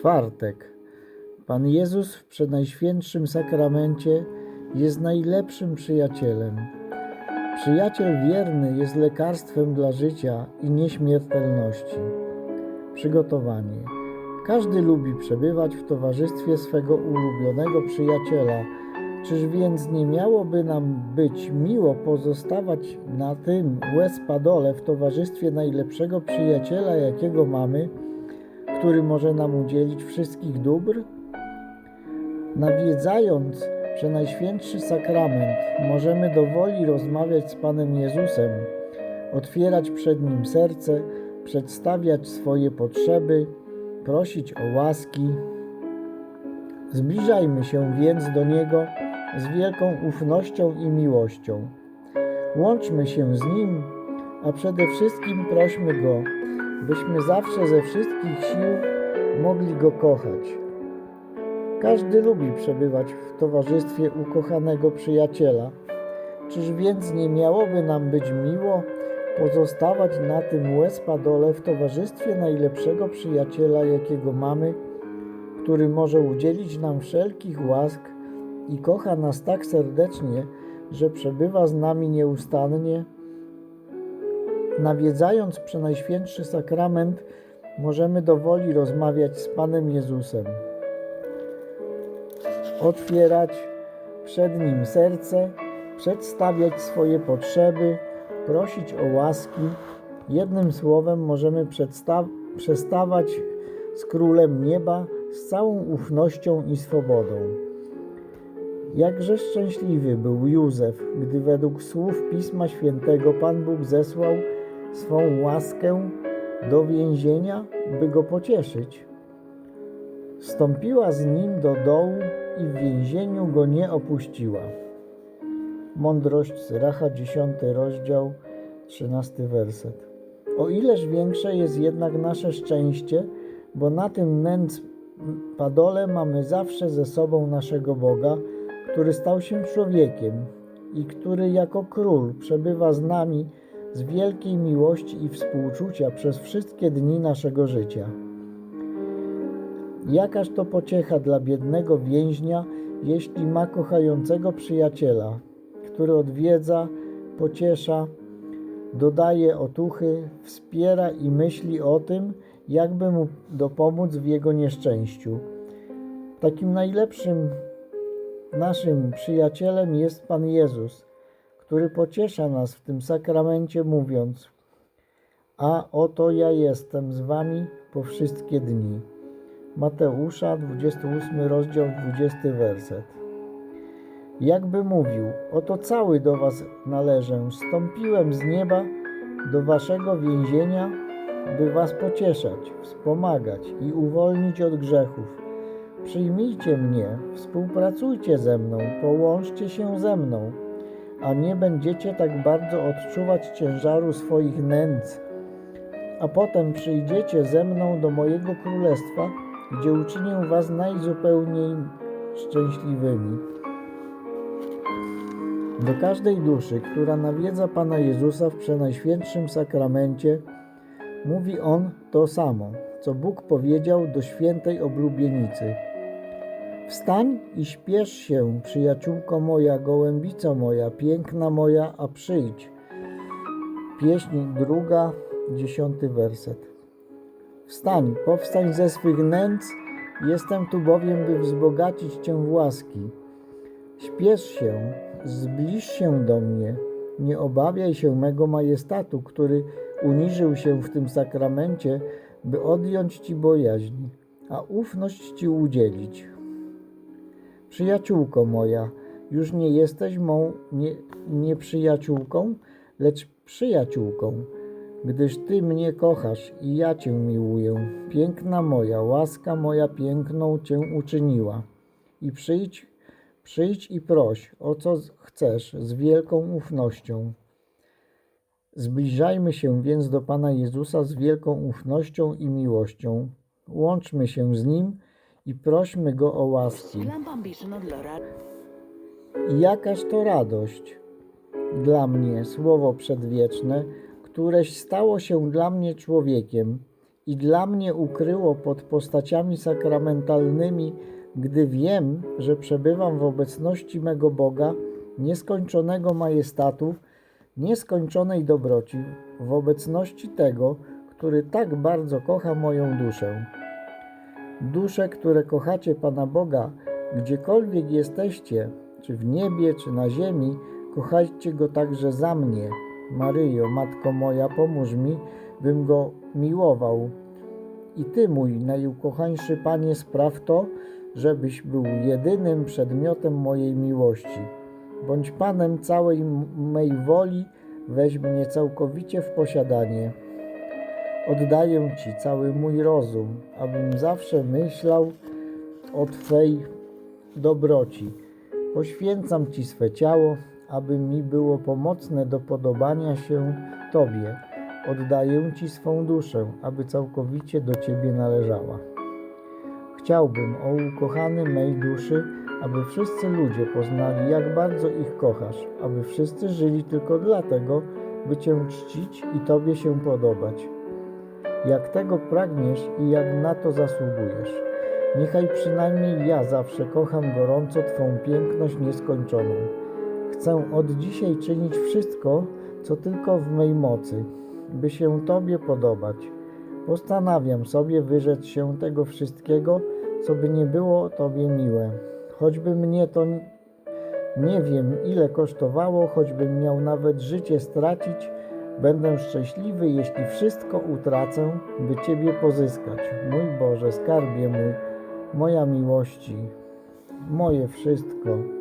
Czwartek. Pan Jezus w Przenajświętszym Sakramencie jest najlepszym przyjacielem. Przyjaciel wierny jest lekarstwem dla życia i nieśmiertelności. Przygotowanie. Każdy lubi przebywać w towarzystwie swego ulubionego przyjaciela. Czyż więc nie miałoby nam być miło pozostawać na tym łez padole w towarzystwie najlepszego przyjaciela, jakiego mamy, który może nam udzielić wszystkich dóbr? Nawiedzając Przenajświętszy Sakrament, możemy do woli rozmawiać z Panem Jezusem, otwierać przed Nim serce, przedstawiać swoje potrzeby, prosić o łaski. Zbliżajmy się więc do Niego z wielką ufnością i miłością. Łączmy się z Nim, a przede wszystkim prośmy Go, byśmy zawsze ze wszystkich sił mogli Go kochać. Każdy lubi przebywać w towarzystwie ukochanego przyjaciela. Czyż więc nie miałoby nam być miło pozostawać na tym łez padole w towarzystwie najlepszego przyjaciela, jakiego mamy, który może udzielić nam wszelkich łask i kocha nas tak serdecznie, że przebywa z nami nieustannie? Nawiedzając Przenajświętszy Sakrament, możemy do woli rozmawiać z Panem Jezusem otwierać przed Nim serce, przedstawiać swoje potrzeby, prosić o łaski. Jednym słowem możemy przestawać z Królem Nieba z całą ufnością i swobodą. Jakże szczęśliwy był Józef, gdy według słów Pisma Świętego Pan Bóg zesłał swą łaskę do więzienia, by go pocieszyć. Wstąpiła z nim do dołu i w więzieniu go nie opuściła. Mądrość Syracha, 10 rozdział, 13 werset. O ileż większe jest jednak nasze szczęście, bo na tym nędz padole mamy zawsze ze sobą naszego Boga, który stał się człowiekiem i który jako król przebywa z nami z wielkiej miłości i współczucia przez wszystkie dni naszego życia. Jakaż to pociecha dla biednego więźnia, jeśli ma kochającego przyjaciela, który odwiedza, pociesza, dodaje otuchy, wspiera i myśli o tym, jakby mu dopomóc w jego nieszczęściu. Takim najlepszym naszym przyjacielem jest Pan Jezus, który pociesza nas w tym sakramencie, mówiąc: A oto ja jestem z wami po wszystkie dni. Mateusza, 28 rozdział, 20 werset. Jakby mówił, oto cały do was należę, stąpiłem z nieba do waszego więzienia, by was pocieszać, wspomagać i uwolnić od grzechów. Przyjmijcie mnie, współpracujcie ze mną, połączcie się ze mną, a nie będziecie tak bardzo odczuwać ciężaru swoich nędz. A potem przyjdziecie ze mną do mojego królestwa, gdzie uczynię was najzupełniej szczęśliwymi. Do każdej duszy, która nawiedza Pana Jezusa w Przenajświętszym Sakramencie, mówi On to samo, co Bóg powiedział do świętej oblubienicy. Wstań i śpiesz się, przyjaciółko moja, gołębico moja, piękna moja, a przyjdź. Pieśń druga, dziesiąty werset. Wstań, powstań ze swych nędz, jestem tu bowiem, by wzbogacić Cię w łaski. Śpiesz się, zbliż się do mnie, nie obawiaj się mego majestatu, który uniżył się w tym sakramencie, by odjąć Ci bojaźń, a ufność Ci udzielić. Przyjaciółko moja, już nie jesteś mą nie, nie przyjaciółką, lecz przyjaciółką gdyż Ty mnie kochasz i ja Cię miłuję. Piękna moja, łaska moja piękną Cię uczyniła. I przyjdź, przyjdź i proś, o co chcesz, z wielką ufnością. Zbliżajmy się więc do Pana Jezusa z wielką ufnością i miłością. Łączmy się z Nim i prośmy Go o łaski. I jakaż to radość dla mnie, słowo przedwieczne, któreś stało się dla mnie człowiekiem i dla mnie ukryło pod postaciami sakramentalnymi, gdy wiem, że przebywam w obecności mego Boga, nieskończonego majestatu, nieskończonej dobroci, w obecności tego, który tak bardzo kocha moją duszę. Dusze, które kochacie Pana Boga, gdziekolwiek jesteście, czy w niebie, czy na ziemi, kochajcie Go także za mnie. Maryjo, Matko moja, pomóż mi, bym Go miłował. I Ty, mój najukochańszy Panie, spraw to, żebyś był jedynym przedmiotem mojej miłości. Bądź Panem całej mej woli, weź mnie całkowicie w posiadanie. Oddaję Ci cały mój rozum, abym zawsze myślał o Twej dobroci. Poświęcam Ci swe ciało, aby mi było pomocne do podobania się Tobie. Oddaję Ci swą duszę, aby całkowicie do Ciebie należała. Chciałbym, o ukochany mej duszy, aby wszyscy ludzie poznali, jak bardzo ich kochasz, aby wszyscy żyli tylko dlatego, by Cię czcić i Tobie się podobać. Jak tego pragniesz i jak na to zasługujesz. Niechaj przynajmniej ja zawsze kocham gorąco Twą piękność nieskończoną. Chcę od dzisiaj czynić wszystko, co tylko w mej mocy, by się Tobie podobać. Postanawiam sobie wyrzec się tego wszystkiego, co by nie było Tobie miłe. Choćby mnie to nie wiem ile kosztowało, choćbym miał nawet życie stracić, będę szczęśliwy, jeśli wszystko utracę, by Ciebie pozyskać. Mój Boże, skarbie mój, moja miłości, moje wszystko.